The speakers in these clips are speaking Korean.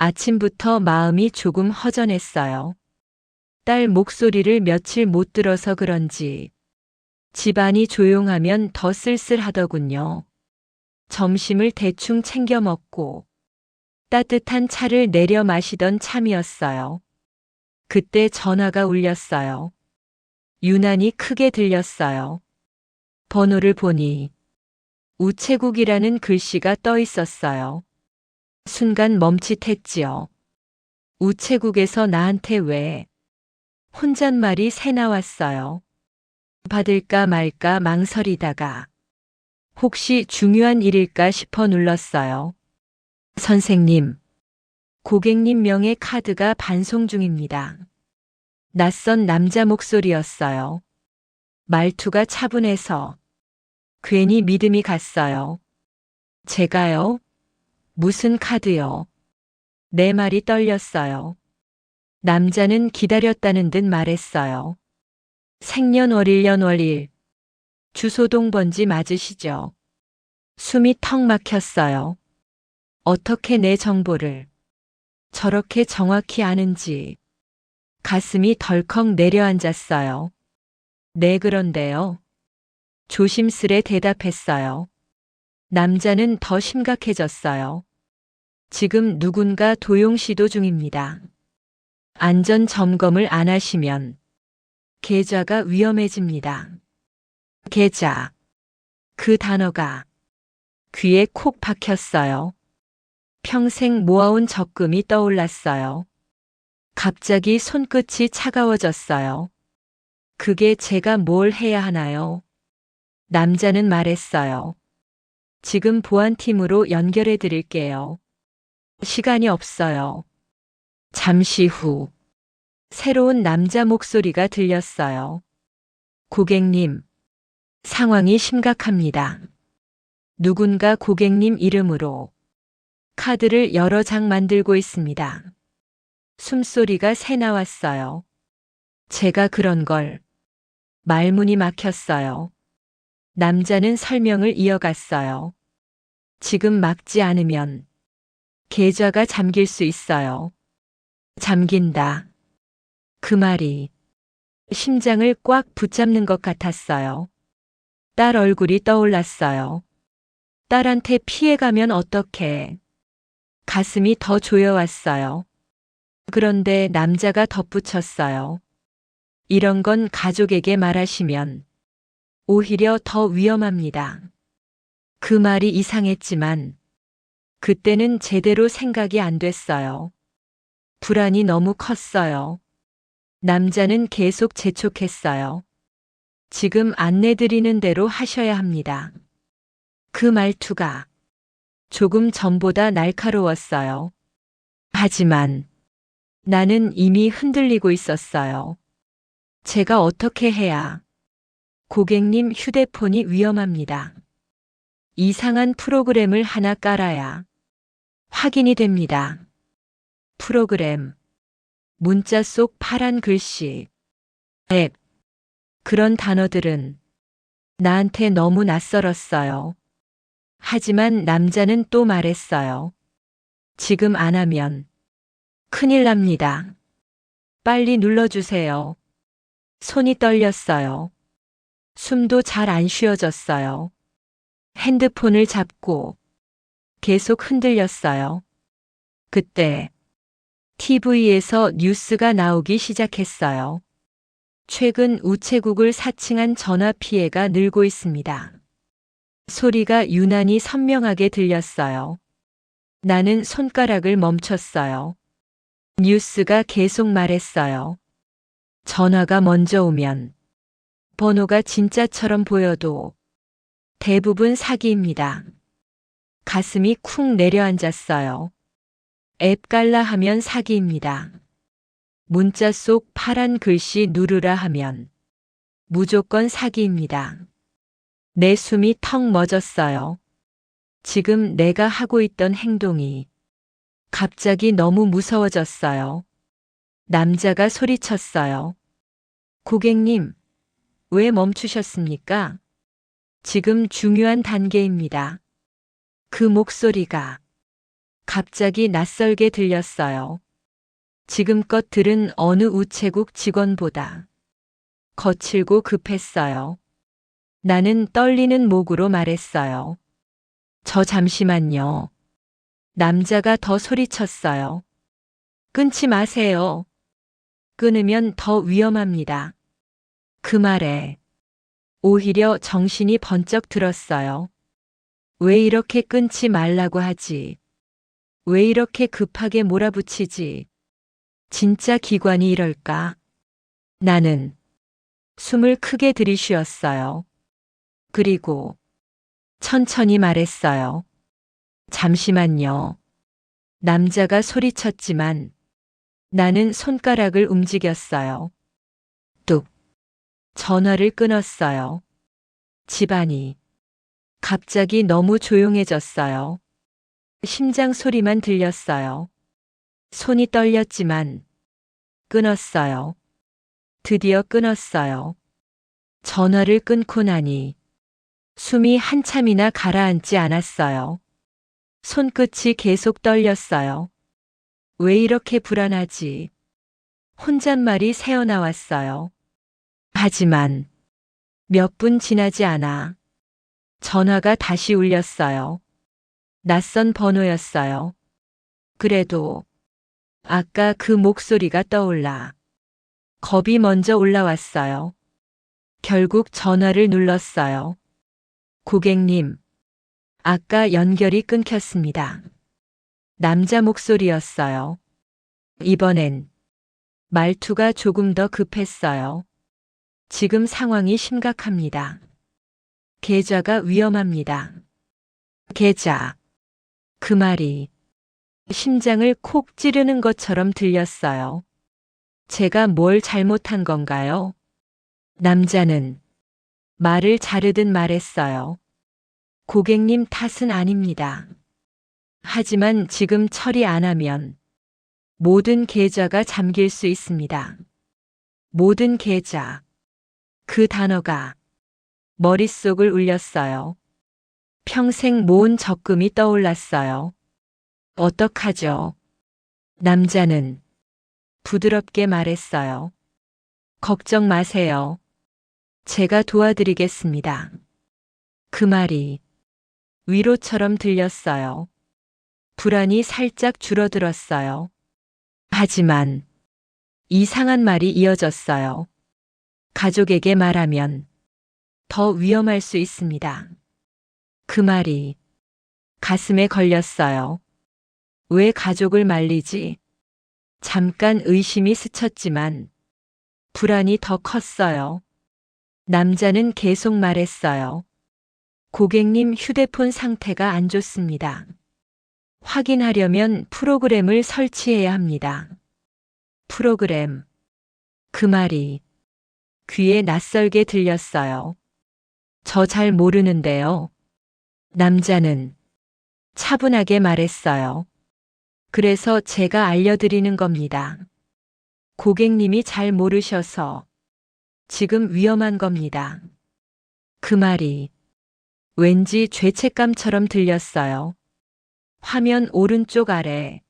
아침부터 마음이 조금 허전했어요. 딸 목소리를 며칠 못 들어서 그런지 집안이 조용하면 더 쓸쓸하더군요. 점심을 대충 챙겨 먹고 따뜻한 차를 내려 마시던 참이었어요. 그때 전화가 울렸어요. 유난히 크게 들렸어요. 번호를 보니 우체국이라는 글씨가 떠 있었어요. 순간 멈칫했지요. 우체국에서 나한테 왜 혼잣말이 새 나왔어요. 받을까 말까 망설이다가 혹시 중요한 일일까 싶어 눌렀어요. 선생님, 고객님 명의 카드가 반송 중입니다. 낯선 남자 목소리였어요. 말투가 차분해서 괜히 믿음이 갔어요. 제가요? 무슨 카드요? 내 말이 떨렸어요. 남자는 기다렸다는 듯 말했어요. 생년월일 년월일. 주소동 번지 맞으시죠? 숨이 턱 막혔어요. 어떻게 내 정보를 저렇게 정확히 아는지 가슴이 덜컥 내려앉았어요. 네, 그런데요. 조심스레 대답했어요. 남자는 더 심각해졌어요. 지금 누군가 도용 시도 중입니다. 안전 점검을 안 하시면 계좌가 위험해집니다. 계좌. 그 단어가 귀에 콕 박혔어요. 평생 모아온 적금이 떠올랐어요. 갑자기 손끝이 차가워졌어요. 그게 제가 뭘 해야 하나요? 남자는 말했어요. 지금 보안팀으로 연결해 드릴게요. 시간이 없어요. 잠시 후, 새로운 남자 목소리가 들렸어요. 고객님, 상황이 심각합니다. 누군가 고객님 이름으로 카드를 여러 장 만들고 있습니다. 숨소리가 새 나왔어요. 제가 그런 걸 말문이 막혔어요. 남자는 설명을 이어갔어요. 지금 막지 않으면 계좌가 잠길 수 있어요. 잠긴다. 그 말이 심장을 꽉 붙잡는 것 같았어요. 딸 얼굴이 떠올랐어요. 딸한테 피해가면 어떡해. 가슴이 더 조여왔어요. 그런데 남자가 덧붙였어요. 이런 건 가족에게 말하시면 오히려 더 위험합니다. 그 말이 이상했지만 그때는 제대로 생각이 안 됐어요. 불안이 너무 컸어요. 남자는 계속 재촉했어요. 지금 안내드리는 대로 하셔야 합니다. 그 말투가 조금 전보다 날카로웠어요. 하지만 나는 이미 흔들리고 있었어요. 제가 어떻게 해야 고객님 휴대폰이 위험합니다. 이상한 프로그램을 하나 깔아야 확인이 됩니다. 프로그램. 문자 속 파란 글씨. 앱. 그런 단어들은 나한테 너무 낯설었어요. 하지만 남자는 또 말했어요. 지금 안 하면 큰일 납니다. 빨리 눌러주세요. 손이 떨렸어요. 숨도 잘 안 쉬어졌어요. 핸드폰을 잡고 계속 흔들렸어요. 그때 TV에서 뉴스가 나오기 시작했어요. 최근 우체국을 사칭한 전화 피해가 늘고 있습니다. 소리가 유난히 선명하게 들렸어요. 나는 손가락을 멈췄어요. 뉴스가 계속 말했어요. 전화가 먼저 오면 번호가 진짜처럼 보여도 대부분 사기입니다. 가슴이 쿵 내려앉았어요. 앱 깔라 하면 사기입니다. 문자 속 파란 글씨 누르라 하면 무조건 사기입니다. 내 숨이 턱 멎었어요. 지금 내가 하고 있던 행동이 갑자기 너무 무서워졌어요. 남자가 소리쳤어요. 고객님, 왜 멈추셨습니까? 지금 중요한 단계입니다. 그 목소리가 갑자기 낯설게 들렸어요. 지금껏 들은 어느 우체국 직원보다 거칠고 급했어요. 나는 떨리는 목으로 말했어요. 저 잠시만요. 남자가 더 소리쳤어요. 끊지 마세요. 끊으면 더 위험합니다. 그 말에 오히려 정신이 번쩍 들었어요. 왜 이렇게 끊지 말라고 하지? 왜 이렇게 급하게 몰아붙이지? 진짜 기관이 이럴까? 나는 숨을 크게 들이쉬었어요. 그리고 천천히 말했어요. 잠시만요. 남자가 소리쳤지만 나는 손가락을 움직였어요. 뚝. 전화를 끊었어요. 집안이 갑자기 너무 조용해졌어요. 심장 소리만 들렸어요. 손이 떨렸지만 끊었어요. 드디어 끊었어요. 전화를 끊고 나니 숨이 한참이나 가라앉지 않았어요. 손끝이 계속 떨렸어요. 왜 이렇게 불안하지? 혼잣말이 새어나왔어요. 하지만 몇 분 지나지 않아 전화가 다시 울렸어요. 낯선 번호였어요. 그래도 아까 그 목소리가 떠올라 겁이 먼저 올라왔어요. 결국 전화를 눌렀어요. 고객님, 아까 연결이 끊겼습니다. 남자 목소리였어요. 이번엔 말투가 조금 더 급했어요. 지금 상황이 심각합니다. 계좌가 위험합니다. 계좌. 그 말이 심장을 콕 찌르는 것처럼 들렸어요. 제가 뭘 잘못한 건가요? 남자는 말을 자르듯 말했어요. 고객님 탓은 아닙니다. 하지만 지금 처리 안 하면 모든 계좌가 잠길 수 있습니다. 모든 계좌. 그 단어가 머릿속을 울렸어요. 평생 모은 적금이 떠올랐어요. 어떡하죠? 남자는 부드럽게 말했어요. 걱정 마세요. 제가 도와드리겠습니다. 그 말이 위로처럼 들렸어요. 불안이 살짝 줄어들었어요. 하지만 이상한 말이 이어졌어요. 가족에게 말하면 더 위험할 수 있습니다. 그 말이 가슴에 걸렸어요. 왜 가족을 말리지? 잠깐 의심이 스쳤지만 불안이 더 컸어요. 남자는 계속 말했어요. 고객님 휴대폰 상태가 안 좋습니다. 확인하려면 프로그램을 설치해야 합니다. 프로그램. 그 말이 귀에 낯설게 들렸어요. 저 잘 모르는데요. 남자는 차분하게 말했어요. 그래서 제가 알려드리는 겁니다. 고객님이 잘 모르셔서 지금 위험한 겁니다. 그 말이 왠지 죄책감처럼 들렸어요. 화면 오른쪽 아래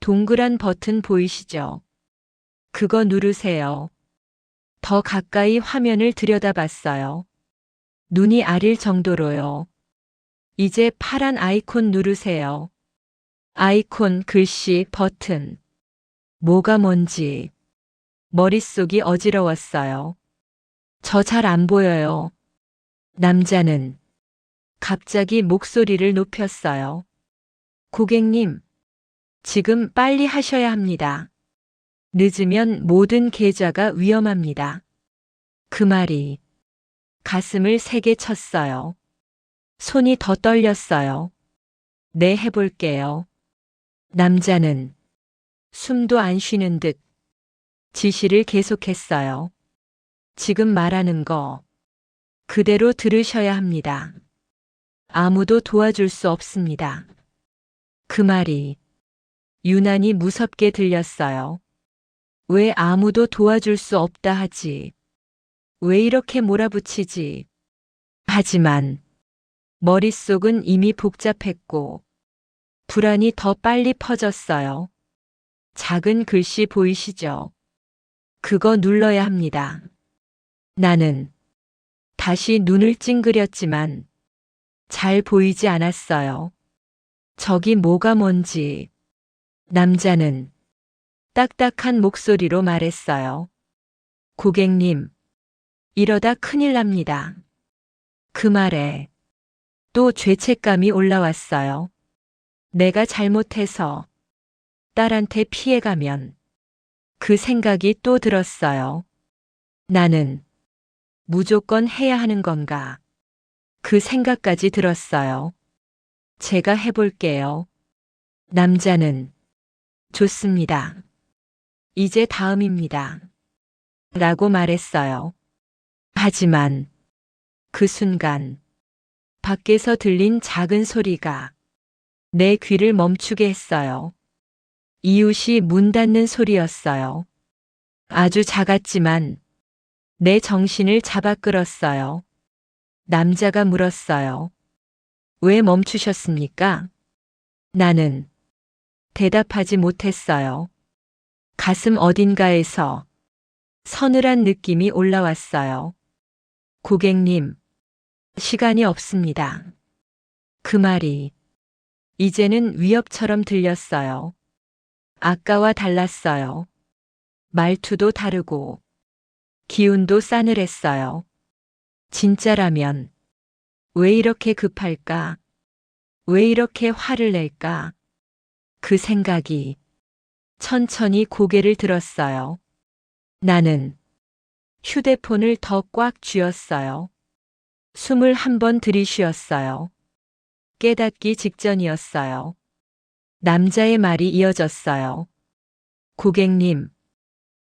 동그란 버튼 보이시죠? 그거 누르세요. 더 가까이 화면을 들여다봤어요. 눈이 아릴 정도로요. 이제 파란 아이콘 누르세요. 아이콘, 글씨, 버튼. 뭐가 뭔지. 머릿속이 어지러웠어요. 저 잘 안 보여요. 남자는 갑자기 목소리를 높였어요. 고객님, 지금 빨리 하셔야 합니다. 늦으면 모든 계좌가 위험합니다. 그 말이 가슴을 세게 쳤어요. 손이 더 떨렸어요. 네, 해볼게요. 남자는 숨도 안 쉬는 듯 지시를 계속했어요. 지금 말하는 거 그대로 들으셔야 합니다. 아무도 도와줄 수 없습니다. 그 말이 유난히 무섭게 들렸어요. 왜 아무도 도와줄 수 없다 하지? 왜 이렇게 몰아붙이지? 하지만 머릿속은 이미 복잡했고 불안이 더 빨리 퍼졌어요. 작은 글씨 보이시죠? 그거 눌러야 합니다. 나는 다시 눈을 찡그렸지만 잘 보이지 않았어요. 저기 뭐가 뭔지. 남자는 딱딱한 목소리로 말했어요. 고객님, 이러다 큰일 납니다. 그 말에 또 죄책감이 올라왔어요. 내가 잘못해서 딸한테 피해가면 그 생각이 또 들었어요. 나는 무조건 해야 하는 건가? 그 생각까지 들었어요. 제가 해볼게요. 남자는 좋습니다. 이제 다음입니다. 라고 말했어요. 하지만 그 순간 밖에서 들린 작은 소리가 내 귀를 멈추게 했어요. 이웃이 문 닫는 소리였어요. 아주 작았지만 내 정신을 잡아 끌었어요. 남자가 물었어요. 왜 멈추셨습니까? 나는 대답하지 못했어요. 가슴 어딘가에서 서늘한 느낌이 올라왔어요. 고객님, 시간이 없습니다. 그 말이 이제는 위협처럼 들렸어요. 아까와 달랐어요. 말투도 다르고 기운도 싸늘했어요. 진짜라면 왜 이렇게 급할까? 왜 이렇게 화를 낼까? 그 생각이 천천히 고개를 들었어요. 나는 휴대폰을 더 꽉 쥐었어요. 숨을 한 번 들이쉬었어요. 깨닫기 직전이었어요. 남자의 말이 이어졌어요. 고객님,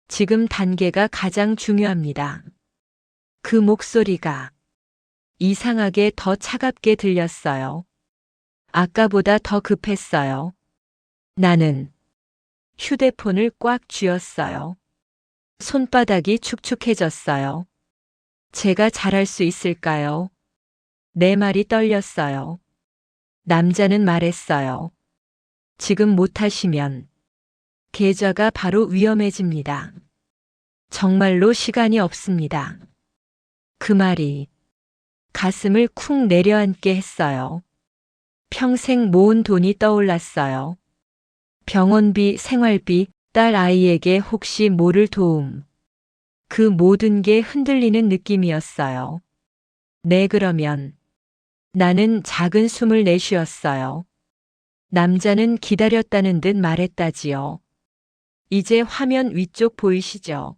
지금 단계가 가장 중요합니다. 그 목소리가 이상하게 더 차갑게 들렸어요. 아까보다 더 급했어요. 나는 휴대폰을 꽉 쥐었어요. 손바닥이 축축해졌어요. 제가 잘할 수 있을까요? 내 말이 떨렸어요. 남자는 말했어요. 지금 못하시면 계좌가 바로 위험해집니다. 정말로 시간이 없습니다. 그 말이 가슴을 쿵 내려앉게 했어요. 평생 모은 돈이 떠올랐어요. 병원비, 생활비, 딸 아이에게 혹시 모를 도움. 그 모든 게 흔들리는 느낌이었어요. 네, 그러면 나는 작은 숨을 내쉬었어요. 남자는 기다렸다는 듯 말했다지요. 이제 화면 위쪽 보이시죠?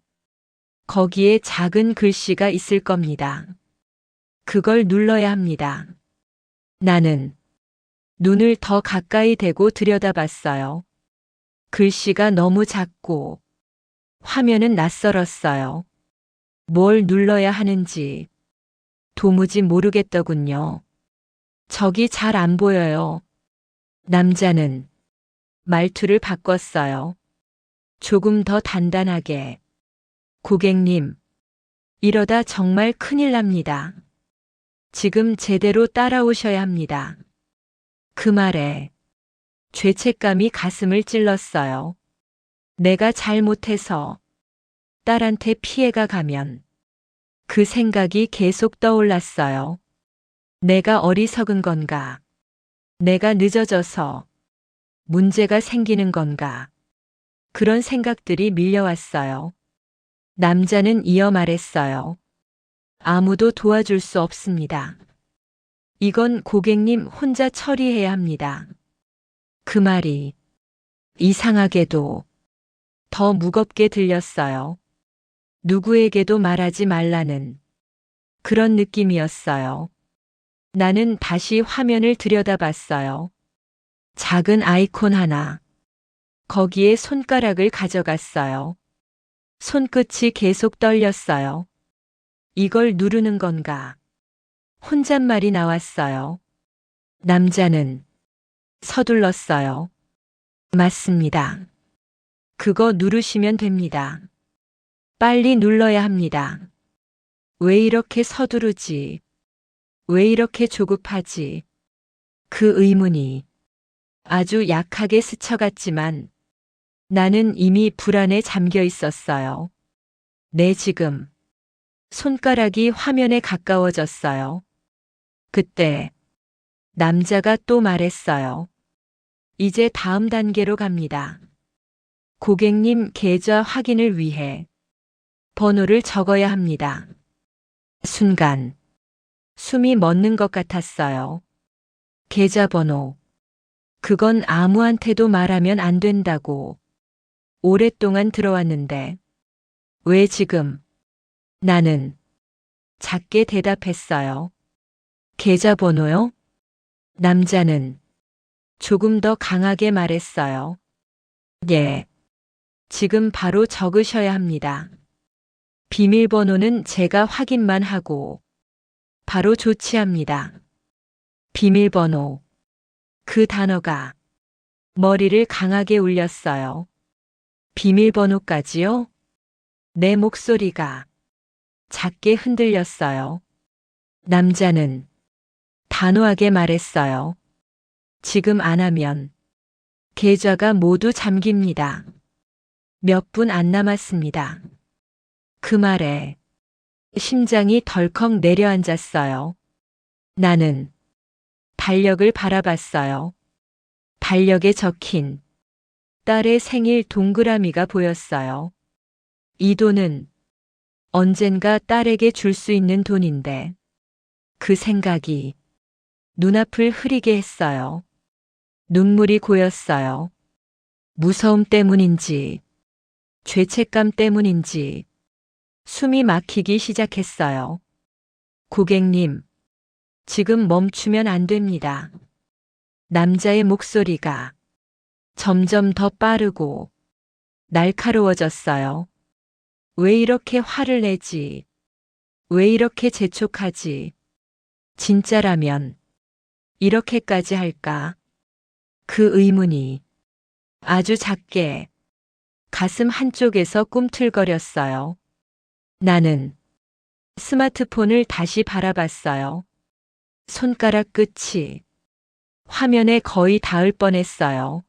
거기에 작은 글씨가 있을 겁니다. 그걸 눌러야 합니다. 나는 눈을 더 가까이 대고 들여다봤어요. 글씨가 너무 작고 화면은 낯설었어요. 뭘 눌러야 하는지 도무지 모르겠더군요. 저기 잘 안 보여요. 남자는 말투를 바꿨어요. 조금 더 단단하게. 고객님, 이러다 정말 큰일 납니다. 지금 제대로 따라오셔야 합니다. 그 말에 죄책감이 가슴을 찔렀어요. 내가 잘못해서 딸한테 피해가 가면 그 생각이 계속 떠올랐어요. 내가 어리석은 건가? 내가 늦어져서 문제가 생기는 건가? 그런 생각들이 밀려왔어요. 남자는 이어 말했어요. 아무도 도와줄 수 없습니다. 이건 고객님 혼자 처리해야 합니다. 그 말이 이상하게도 더 무겁게 들렸어요. 누구에게도 말하지 말라는 그런 느낌이었어요. 나는 다시 화면을 들여다봤어요. 작은 아이콘 하나. 거기에 손가락을 가져갔어요. 손끝이 계속 떨렸어요. 이걸 누르는 건가? 혼잣말이 나왔어요. 남자는 서둘렀어요. 맞습니다. 그거 누르시면 됩니다. 빨리 눌러야 합니다. 왜 이렇게 서두르지? 왜 이렇게 조급하지? 그 의문이 아주 약하게 스쳐갔지만 나는 이미 불안에 잠겨 있었어요. 네, 지금. 손가락이 화면에 가까워졌어요. 그때 남자가 또 말했어요. 이제 다음 단계로 갑니다. 고객님 계좌 확인을 위해 번호를 적어야 합니다. 순간 숨이 멎는 것 같았어요. 계좌번호. 그건 아무한테도 말하면 안 된다고 오랫동안 들어왔는데 왜 지금 나는 작게 대답했어요. 계좌번호요? 남자는 조금 더 강하게 말했어요. 예. 지금 바로 적으셔야 합니다. 비밀번호는 제가 확인만 하고 바로 조치합니다. 비밀번호. 그 단어가 머리를 강하게 울렸어요. 비밀번호까지요? 내 목소리가 작게 흔들렸어요. 남자는 단호하게 말했어요. 지금 안 하면 계좌가 모두 잠깁니다. 몇 분 안 남았습니다. 그 말에 심장이 덜컥 내려앉았어요. 나는 달력을 바라봤어요. 달력에 적힌 딸의 생일 동그라미가 보였어요. 이 돈은 언젠가 딸에게 줄 수 있는 돈인데 그 생각이 눈앞을 흐리게 했어요. 눈물이 고였어요. 무서움 때문인지, 죄책감 때문인지, 숨이 막히기 시작했어요. 고객님, 지금 멈추면 안 됩니다. 남자의 목소리가 점점 더 빠르고 날카로워졌어요. 왜 이렇게 화를 내지? 왜 이렇게 재촉하지? 진짜라면 이렇게까지 할까? 그 의문이 아주 작게 가슴 한쪽에서 꿈틀거렸어요. 나는 스마트폰을 다시 바라봤어요. 손가락 끝이 화면에 거의 닿을 뻔했어요.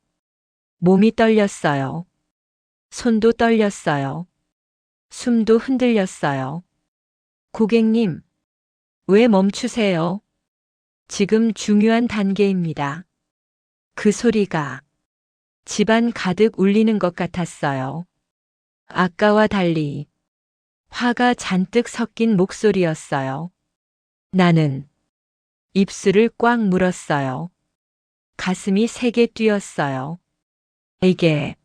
몸이 떨렸어요. 손도 떨렸어요. 숨도 흔들렸어요. 고객님, 왜 멈추세요? 지금 중요한 단계입니다. 그 소리가 집안 가득 울리는 것 같았어요. 아까와 달리 화가 잔뜩 섞인 목소리였어요. 나는 입술을 꽉 물었어요. 가슴이 세게 뛰었어요. 이게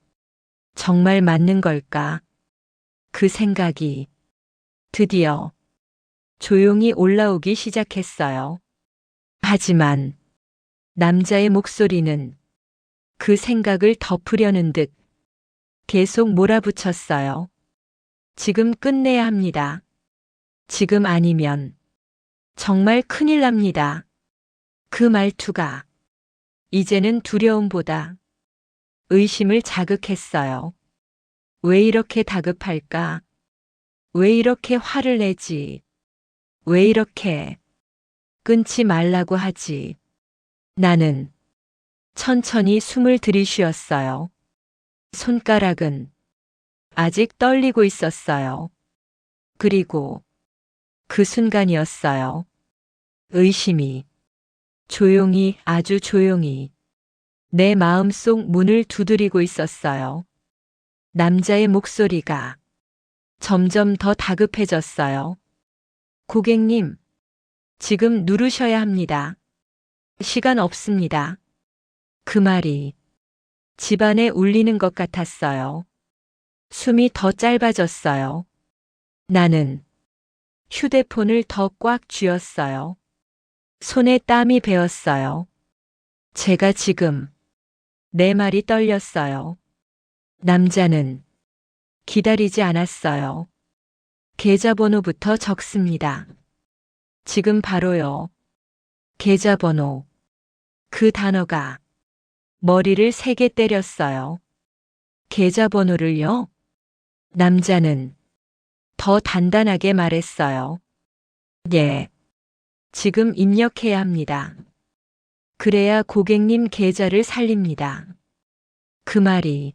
정말 맞는 걸까? 그 생각이 드디어 조용히 올라오기 시작했어요. 하지만 남자의 목소리는 그 생각을 덮으려는 듯 계속 몰아붙였어요. 지금 끝내야 합니다. 지금 아니면 정말 큰일 납니다. 그 말투가 이제는 두려움보다 의심을 자극했어요. 왜 이렇게 다급할까? 왜 이렇게 화를 내지? 왜 이렇게 끊지 말라고 하지? 나는 천천히 숨을 들이쉬었어요. 손가락은 아직 떨리고 있었어요. 그리고 그 순간이었어요. 의심이 조용히 아주 조용히 내 마음속 문을 두드리고 있었어요. 남자의 목소리가 점점 더 다급해졌어요. 고객님, 지금 누르셔야 합니다. 시간 없습니다. 그 말이 집안에 울리는 것 같았어요. 숨이 더 짧아졌어요. 나는 휴대폰을 더 꽉 쥐었어요. 손에 땀이 배었어요. 제가 지금 내 말이 떨렸어요. 남자는 기다리지 않았어요. 계좌번호부터 적습니다. 지금 바로요. 계좌번호. 그 단어가 머리를 세게 때렸어요. 계좌번호를요? 남자는 더 단단하게 말했어요. 예. 지금 입력해야 합니다. 그래야 고객님 계좌를 살립니다. 그 말이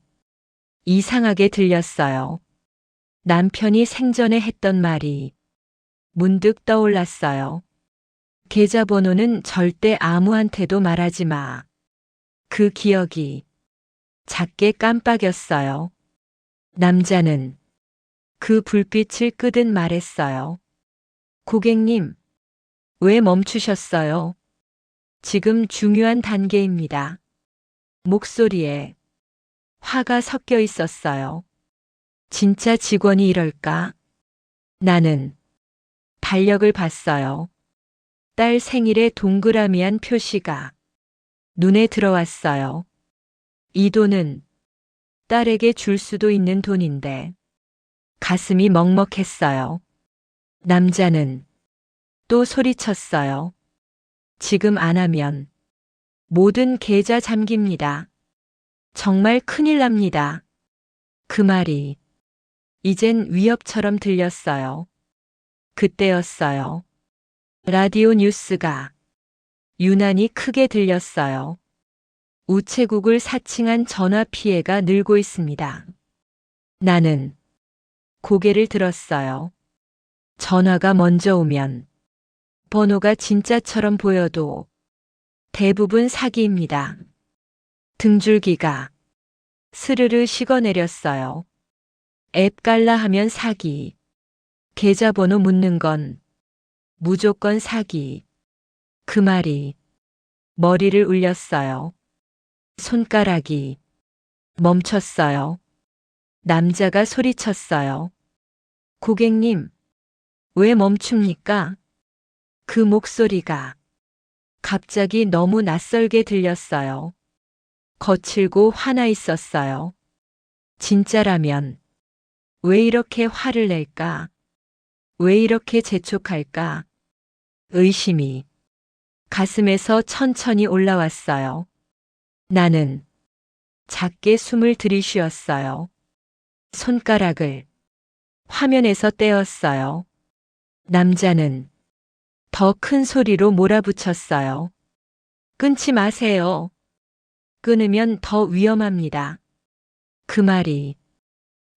이상하게 들렸어요. 남편이 생전에 했던 말이 문득 떠올랐어요. 계좌번호는 절대 아무한테도 말하지 마. 그 기억이 작게 깜빡였어요. 남자는 그 불빛을 끄듯 말했어요. 고객님, 왜 멈추셨어요? 지금 중요한 단계입니다. 목소리에 화가 섞여 있었어요. 진짜 직원이 이럴까? 나는 달력을 봤어요. 딸 생일에 동그라미한 표시가 눈에 들어왔어요. 이 돈은 딸에게 줄 수도 있는 돈인데 가슴이 먹먹했어요. 남자는 또 소리쳤어요. 지금 안 하면 모든 계좌 잠깁니다. 정말 큰일 납니다. 그 말이 이젠 위협처럼 들렸어요. 그때였어요. 라디오 뉴스가 유난히 크게 들렸어요. 우체국을 사칭한 전화 피해가 늘고 있습니다. 나는 고개를 들었어요. 전화가 먼저 오면 번호가 진짜처럼 보여도 대부분 사기입니다. 등줄기가 스르르 식어내렸어요. 앱 깔라 하면 사기. 계좌번호 묻는 건 무조건 사기. 그 말이 머리를 울렸어요. 손가락이 멈췄어요. 남자가 소리쳤어요. 고객님, 왜 멈춥니까? 그 목소리가 갑자기 너무 낯설게 들렸어요. 거칠고 화나 있었어요. 진짜라면 왜 이렇게 화를 낼까? 왜 이렇게 재촉할까? 의심이 가슴에서 천천히 올라왔어요. 나는 작게 숨을 들이쉬었어요. 손가락을 화면에서 떼었어요. 남자는 더 큰 소리로 몰아붙였어요. 끊지 마세요. 끊으면 더 위험합니다. 그 말이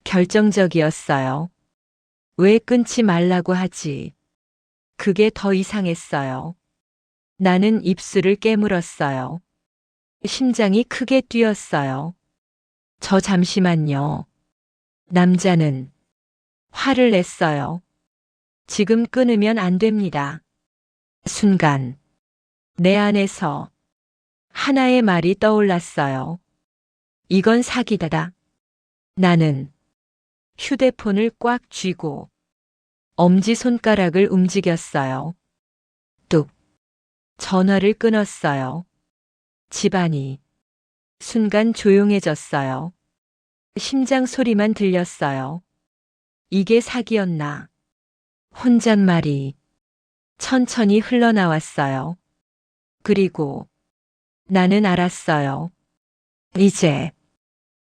결정적이었어요. 왜 끊지 말라고 하지? 그게 더 이상했어요. 나는 입술을 깨물었어요. 심장이 크게 뛰었어요. 저 잠시만요. 남자는 화를 냈어요. 지금 끊으면 안 됩니다. 순간 내 안에서 하나의 말이 떠올랐어요. 이건 사기다다. 나는 휴대폰을 꽉 쥐고 엄지손가락을 움직였어요. 뚝. 전화를 끊었어요. 집안이 순간 조용해졌어요. 심장 소리만 들렸어요. 이게 사기였나. 혼잣말이 천천히 흘러나왔어요. 그리고 나는 알았어요. 이제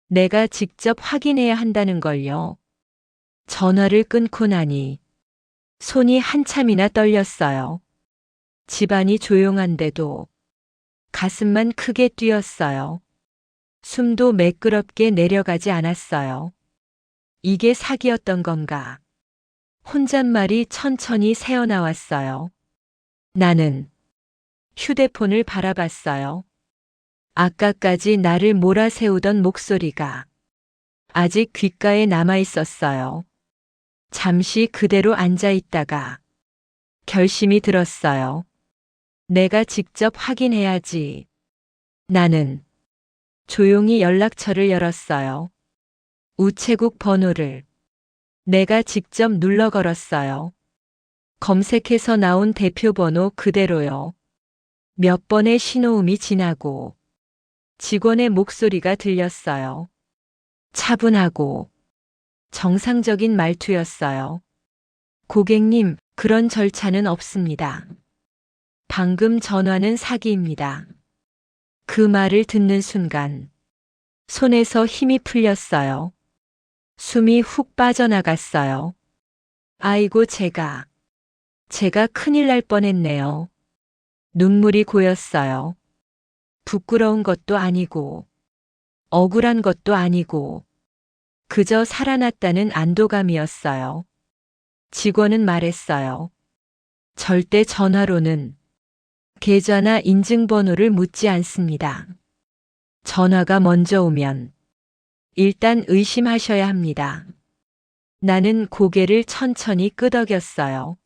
내가 직접 확인해야 한다는 걸요. 전화를 끊고 나니 손이 한참이나 떨렸어요. 집안이 조용한데도 가슴만 크게 뛰었어요. 숨도 매끄럽게 내려가지 않았어요. 이게 사기였던 건가? 혼잣말이 천천히 새어나왔어요. 나는 휴대폰을 바라봤어요. 아까까지 나를 몰아세우던 목소리가 아직 귓가에 남아 있었어요. 잠시 그대로 앉아 있다가 결심이 들었어요. 내가 직접 확인해야지. 나는 조용히 연락처를 열었어요. 우체국 번호를 내가 직접 눌러 걸었어요. 검색해서 나온 대표 번호 그대로요. 몇 번의 신호음이 지나고 직원의 목소리가 들렸어요. 차분하고 정상적인 말투였어요. 고객님, 그런 절차는 없습니다. 방금 전화는 사기입니다. 그 말을 듣는 순간 손에서 힘이 풀렸어요. 숨이 훅 빠져나갔어요. 아이고, 제가, 제가 큰일 날 뻔했네요. 눈물이 고였어요. 부끄러운 것도 아니고, 억울한 것도 아니고, 그저 살아났다는 안도감이었어요. 직원은 말했어요. 절대 전화로는 계좌나 인증번호를 묻지 않습니다. 전화가 먼저 오면 일단 의심하셔야 합니다. 나는 고개를 천천히 끄덕였어요.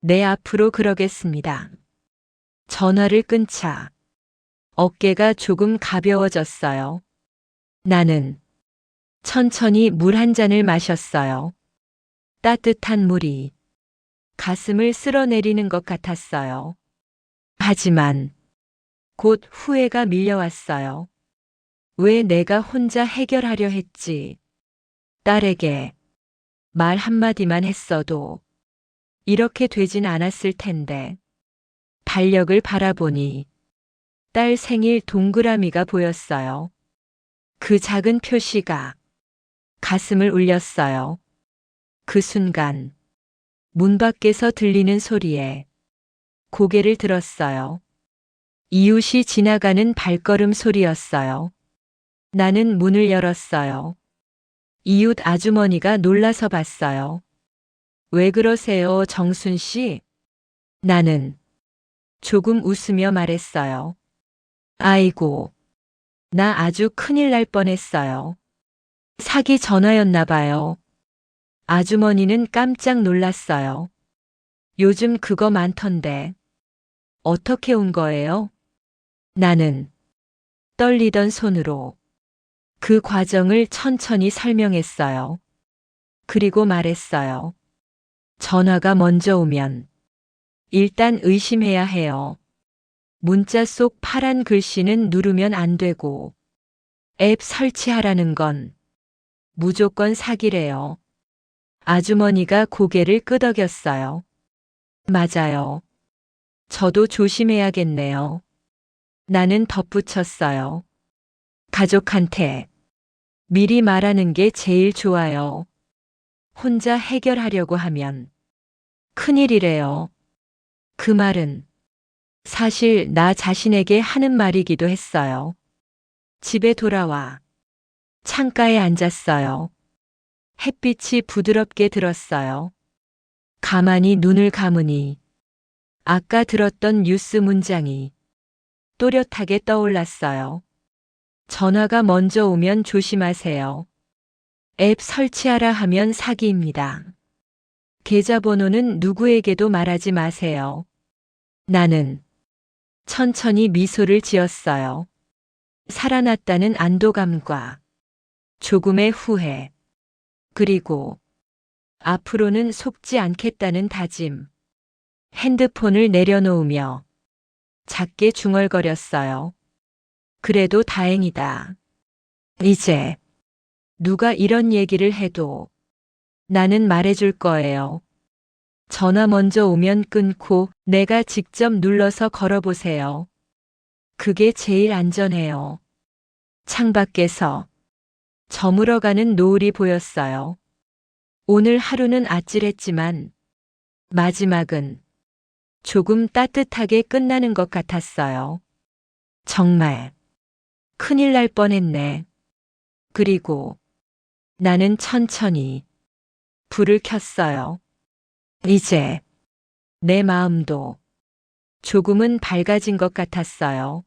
네, 앞으로 그러겠습니다. 전화를 끊자 어깨가 조금 가벼워졌어요. 나는 천천히 물 한 잔을 마셨어요. 따뜻한 물이 가슴을 쓸어내리는 것 같았어요. 하지만 곧 후회가 밀려왔어요. 왜 내가 혼자 해결하려 했지? 딸에게 말 한마디만 했어도 이렇게 되진 않았을 텐데. 달력을 바라보니 딸 생일 동그라미가 보였어요. 그 작은 표시가 가슴을 울렸어요. 그 순간 문 밖에서 들리는 소리에 고개를 들었어요. 이웃이 지나가는 발걸음 소리였어요. 나는 문을 열었어요. 이웃 아주머니가 놀라서 봤어요. 왜 그러세요, 정순 씨? 나는 조금 웃으며 말했어요. 아이고, 나 아주 큰일 날 뻔했어요. 사기 전화였나 봐요. 아주머니는 깜짝 놀랐어요. 요즘 그거 많던데. 어떻게 온 거예요? 나는 떨리던 손으로 그 과정을 천천히 설명했어요. 그리고 말했어요. 전화가 먼저 오면 일단 의심해야 해요. 문자 속 파란 글씨는 누르면 안 되고 앱 설치하라는 건 무조건 사기래요. 아주머니가 고개를 끄덕였어요. 맞아요. 저도 조심해야겠네요. 나는 덧붙였어요. 가족한테 미리 말하는 게 제일 좋아요. 혼자 해결하려고 하면 큰일이래요. 그 말은 사실 나 자신에게 하는 말이기도 했어요. 집에 돌아와 창가에 앉았어요. 햇빛이 부드럽게 들었어요. 가만히 눈을 감으니 아까 들었던 뉴스 문장이 또렷하게 떠올랐어요. 전화가 먼저 오면 조심하세요. 앱 설치하라 하면 사기입니다. 계좌번호는 누구에게도 말하지 마세요. 나는 천천히 미소를 지었어요. 살아났다는 안도감과 조금의 후회, 그리고 앞으로는 속지 않겠다는 다짐. 핸드폰을 내려놓으며 작게 중얼거렸어요. 그래도 다행이다. 이제 누가 이런 얘기를 해도 나는 말해줄 거예요. 전화 먼저 오면 끊고 내가 직접 눌러서 걸어보세요. 그게 제일 안전해요. 창밖에서 저물어가는 노을이 보였어요. 오늘 하루는 아찔했지만 마지막은 조금 따뜻하게 끝나는 것 같았어요. 정말 큰일 날 뻔했네. 그리고 나는 천천히 불을 켰어요. 이제 내 마음도 조금은 밝아진 것 같았어요.